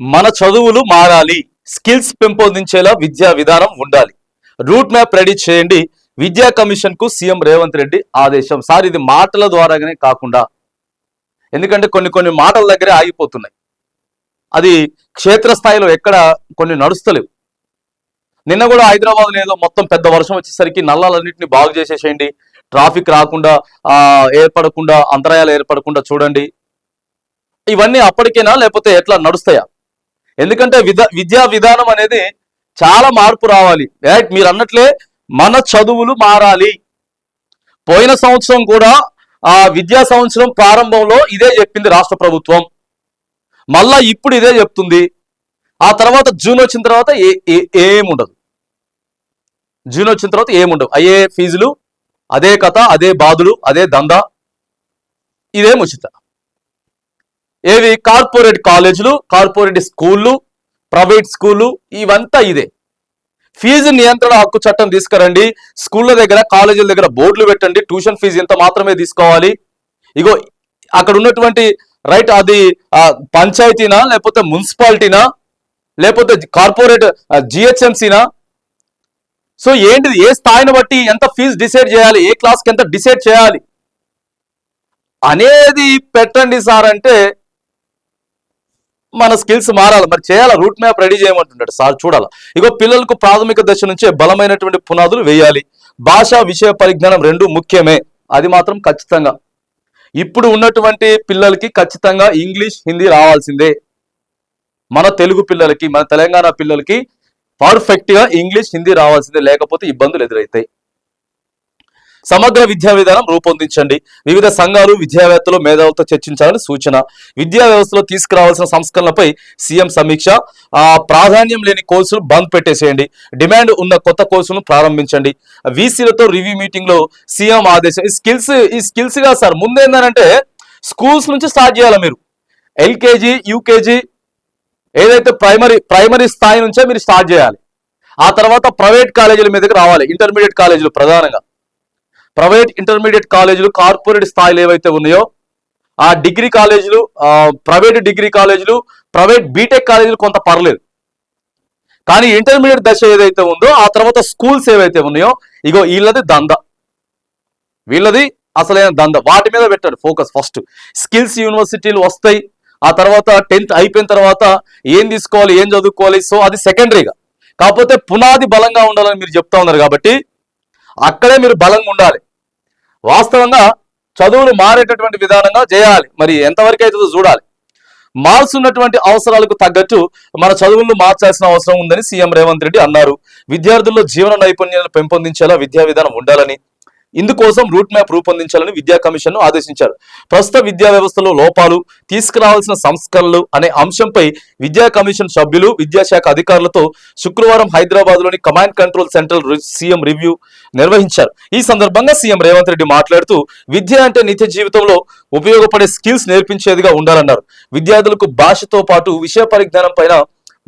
మన చదువులు మారాలి. స్కిల్స్ పెంపొందించేలా విద్యా విధానం ఉండాలి. రూట్ మ్యాప్ రెడీ చేయండి. విద్యా కమిషన్కు సీఎం రేవంత్ రెడ్డి ఆదేశం. సార్ ఇది మాటల ద్వారానే కాకుండా ఎందుకంటే కొన్ని కొన్ని మాటల దగ్గరే ఆగిపోతున్నాయి. అది క్షేత్రస్థాయిలో ఎక్కడ కొన్ని నడుస్తలేవు. నిన్న కూడా హైదరాబాద్ ఏదో మొత్తం పెద్ద వర్షం వచ్చేసరికి నల్లాలన్నింటినీ బాగు చేసేసేయండి. ట్రాఫిక్ రాకుండా ఏర్పడకుండా అంతరాయాలు ఏర్పడకుండా చూడండి. ఇవన్నీ అప్పటికేనా లేకపోతే ఎట్లా నడుస్తాయా? ఎందుకంటే విద్యా విధానం అనేది చాలా మార్పు రావాలి. రైట్ మీరు అన్నట్లే మన చదువులు మారాలి. పోయిన సంవత్సరం కూడా ఆ విద్యా సంవత్సరం ప్రారంభంలో ఇదే చెప్పింది రాష్ట్ర ప్రభుత్వం. మళ్ళా ఇప్పుడు ఇదే చెప్తుంది. ఆ తర్వాత జూన్ వచ్చిన తర్వాత ఏ ఏ- ఏముండదు. జూన్ వచ్చిన తర్వాత ఏముండవు. అయ్యే ఫీజులు అదే కథ అదే బాధులు అదే దందా ఇదే ముచిత ఏవి? కార్పొరేట్ కాలేజీలు కార్పొరేట్ స్కూళ్ళు ప్రైవేట్ స్కూళ్ళు ఇవంతా ఇదే. ఫీజు నియంత్రణ హక్కు చట్టం తీసుకురండి. స్కూళ్ళ దగ్గర కాలేజీల దగ్గర బోర్డులు పెట్టండి. ట్యూషన్ ఫీజు ఇంత మాత్రమే తీసుకోవాలి. ఇగో అక్కడ ఉన్నటువంటి రైట్ అది పంచాయతీనా లేకపోతే మున్సిపాలిటీనా లేకపోతే కార్పొరేట్ జిహెచ్ఎంసీనా? సో ఏంటిది? ఏ స్థాయిని బట్టి ఎంత ఫీజు డిసైడ్ చేయాలి? ఏ క్లాస్కి ఎంత డిసైడ్ చేయాలి? అనేది పెట్టండి సార్ అంటే మన స్కిల్స్ మారాలి. మరి చేయాలి? రూట్ మ్యాప్ రెడీ చేయమంటుంటాడు. సార్ చూడాలి? ఇగో పిల్లలకు ప్రాథమిక దశ నుంచే బలమైనటువంటి పునాదులు వేయాలి. భాషా విషయ పరిజ్ఞానం రెండు ముఖ్యమే. అది మాత్రం ఖచ్చితంగా. ఇప్పుడు ఉన్నటువంటి పిల్లలకి ఖచ్చితంగా ఇంగ్లీష్ హిందీ రావాల్సిందే. మన తెలుగు పిల్లలకి మన తెలంగాణ పిల్లలకి పర్ఫెక్ట్గా ఇంగ్లీష్ హిందీ రావాల్సిందే. లేకపోతే ఇబ్బందులు ఎదురవుతాయి సమగ్ర విద్యా విధానం రూపొందించండి. వివిధ సంఘాలు విద్యావేత్తలు మేధావులతో చర్చించాలని సూచన. విద్యా వ్యవస్థలో తీసుకురావాల్సిన సంస్కరణలపై సీఎం సమీక్ష. ప్రాధాన్యం లేని కోర్సులు బంద్ పెట్టేసేయండి. డిమాండ్ ఉన్న కొత్త కోర్సులను ప్రారంభించండి. వీసీలతో రివ్యూ మీటింగ్లో సీఎం ఆదేశం. ఈ స్కిల్స్ ఈ స్కిల్స్గా సార్ ముందేందనంటే స్కూల్స్ నుంచి స్టార్ట్ చేయాలి మీరు. ఎల్కేజీ యూకేజీ ఏదైతే ప్రైమరీ ప్రైమరీ స్థాయి నుంచే మీరు స్టార్ట్ చేయాలి. ఆ తర్వాత ప్రైవేట్ కాలేజీల మీదకి రావాలి. ఇంటర్మీడియట్ కాలేజీలు ప్రధానంగా. ప్రైవేట్ ఇంటర్మీడియట్ కాలేజీలు కార్పొరేట్ స్థాయిలు ఏవైతే ఉన్నాయో ఆ డిగ్రీ కాలేజీలు ప్రైవేట్ డిగ్రీ కాలేజీలు ప్రైవేట్ బీటెక్ కాలేజీలు కొంత పర్లేదు. కానీ ఇంటర్మీడియట్ దశ ఏదైతే ఉందో ఆ తర్వాత స్కూల్స్ ఏవైతే ఉన్నాయో ఇగో వీళ్ళది దంద. వీళ్ళది అసలైన దంద. వాటి మీద పెట్టాడు ఫోకస్ ఫస్ట్. స్కిల్స్ యూనివర్సిటీలు వస్తాయి ఆ తర్వాత టెన్త్ అయిపోయిన తర్వాత ఏం తీసుకోవాలి ఏం చదువుకోవాలి సో అది సెకండరీగా. కాకపోతే పునాది బలంగా ఉండాలని మీరు చెప్తా ఉన్నారు కాబట్టి అక్కడే మీరు బలంగా ఉండాలి. వాస్తవంగా చదువులు మారేటటువంటి విధానంగా చేయాలి. మరి ఎంతవరకు అవుతుందో చూడాలి. మారుతున్నటువంటి అవసరాలకు తగ్గట్టు మన చదువులను మార్చాల్సిన అవసరం ఉందని సీఎం రేవంత్ రెడ్డి అన్నారు. విద్యార్థుల్లో జీవన నైపుణ్యాలను పెంపొందించేలా విద్యా విధానం ఉండాలని ఇందుకోసం రూట్ మ్యాప్ రూపొందించాలని విద్యా కమిషన్ను ఆదేశించారు. ప్రస్తుత విద్యా వ్యవస్థలో లోపాలు తీసుకురావాల్సిన సంస్కరణలు అనే అంశంపై విద్యా కమిషన్ సభ్యులు విద్యాశాఖ అధికారులతో శుక్రవారం హైదరాబాద్లోని command control centre CM review నిర్వహించారు. ఈ సందర్భంగా సీఎం రేవంత్ రెడ్డి మాట్లాడుతూ విద్య అంటే నిత్య జీవితంలో ఉపయోగపడే స్కిల్స్ నేర్పించేదిగా ఉండాలన్నారు. విద్యార్థులకు భాషతో పాటు విషయ పరిజ్ఞానం పైన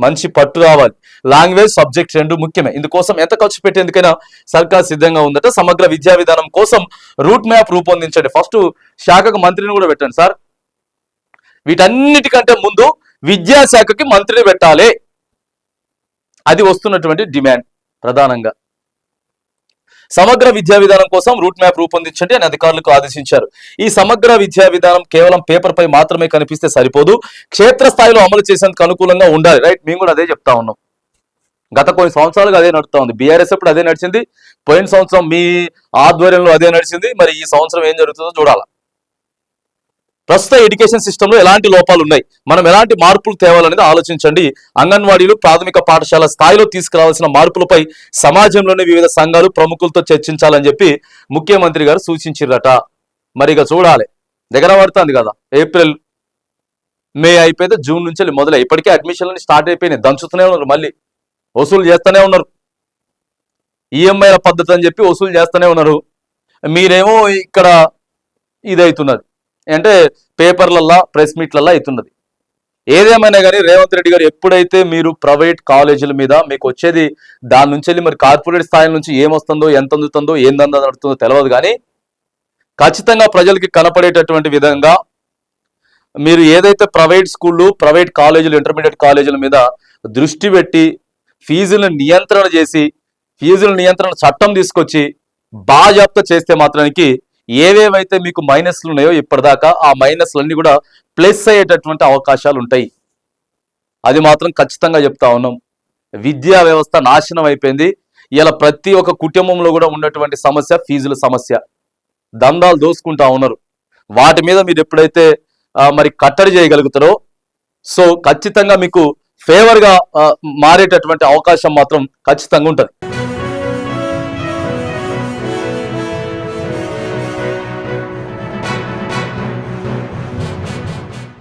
మంచి పట్టు రావాలి. లాంగ్వేజ్ సబ్జెక్ట్ రెండు ముఖ్యమే. ఇందుకోసం ఎంత ఖర్చు పెట్టేందుకైనా సర్కార్ సిద్ధంగా ఉందట. సమగ్ర విద్యా విధానం కోసం రూట్ మ్యాప్ రూపొందించండి. ఫస్ట్ శాఖకు మంత్రిని కూడా పెట్టండి సార్. వీటన్నిటికంటే ముందు విద్యాశాఖకి మంత్రిని పెట్టాలి. అది వస్తున్నటువంటి డిమాండ్ ప్రధానంగా. సమగ్ర విద్యా విధానం కోసం రూట్ మ్యాప్ రూపొందించండి అని అధికారులకు ఆదేశించారు. ఈ సమగ్ర విద్యా విధానం కేవలం పేపర్ పై మాత్రమే కనిపిస్తే సరిపోదు. క్షేత్రస్థాయిలో అమలు చేసేందుకు అనుకూలంగా ఉండాలి. రైట్ మేము కూడా అదే చెప్తా ఉన్నాం. గత కొన్ని సంవత్సరాలుగా అదే నడుస్తా ఉంది. బీఆర్ఎస్ ఎప్పుడు అదే నడిచింది? పోయిన సంవత్సరం మీ ఆధ్వర్యంలో అదే నడిచింది. మరి ఈ సంవత్సరం ఏం జరుగుతుందో చూడాలి. ప్రస్తుత ఎడ్యుకేషన్ సిస్టంలో ఎలాంటి లోపాలు ఉన్నాయి మనం ఎలాంటి మార్పులు తేవాలనేది ఆలోచించండి. అంగన్వాడీలు ప్రాథమిక పాఠశాల స్థాయిలో తీసుకురావాల్సిన మార్పులపై సమాజంలోని వివిధ సంఘాలు ప్రముఖులతో చర్చించాలని చెప్పి ముఖ్యమంత్రి గారు సూచించారట మరి ఇక చూడాలి. దగ్గర పడుతుంది కదా. ఏప్రిల్ మే అయిపోయితే జూన్ నుంచి మొదలై ఇప్పటికే అడ్మిషన్లని స్టార్ట్ అయిపోయినాయి. దంచుతూనే ఉన్నారు మళ్ళీ. వసూలు చేస్తూనే ఉన్నారు. ఈఎంఐల పద్ధతి అని చెప్పి వసూలు చేస్తూనే ఉన్నారు. మీరేమో ఇక్కడ ఇదవుతున్నది అంటే పేపర్లల్లా ప్రెస్ మీట్లల్లా అవుతున్నది ఏదేమైనా కానీ రేవంత్ రెడ్డి గారు ఎప్పుడైతే మీరు ప్రైవేట్ కాలేజీల మీద మీకు వచ్చేది దాని నుంచి వెళ్ళి మరి కార్పొరేట్ స్థాయి నుంచి ఏమొస్తుందో ఎంత అందుతుందో ఏందంద నడుతుందో తెలియదు కానీ ఖచ్చితంగా ప్రజలకి కనపడేటటువంటి విధంగా మీరు ఏదైతే ప్రైవేట్ స్కూళ్ళు ప్రైవేట్ కాలేజీలు ఇంటర్మీడియట్ కాలేజీల మీద దృష్టి పెట్టి ఫీజులను నియంత్రణ చేసి ఫీజుల నియంత్రణ చట్టం తీసుకొచ్చి బాజాప్త చేస్తే మాత్రానికి ఏవేవైతే మీకు మైనస్లు ఉన్నాయో ఇప్పటిదాకా ఆ మైనస్లన్నీ కూడా ప్లస్ అయ్యేటటువంటి అవకాశాలు ఉంటాయి. అది మాత్రం ఖచ్చితంగా చెప్తా ఉన్నాం. విద్యా వ్యవస్థ నాశనం అయిపోయింది. ఇలా ప్రతి ఒక్క కుటుంబంలో కూడా ఉన్నటువంటి సమస్య ఫీజుల సమస్య. దందాలు దోసుకుంటా ఉన్నారు. వాటి మీద మీరు ఎప్పుడైతే మరి కట్టడి చేయగలుగుతారో సో ఖచ్చితంగా మీకు ఫేవర్గా మారేటటువంటి అవకాశం మాత్రం ఖచ్చితంగా ఉంటుంది.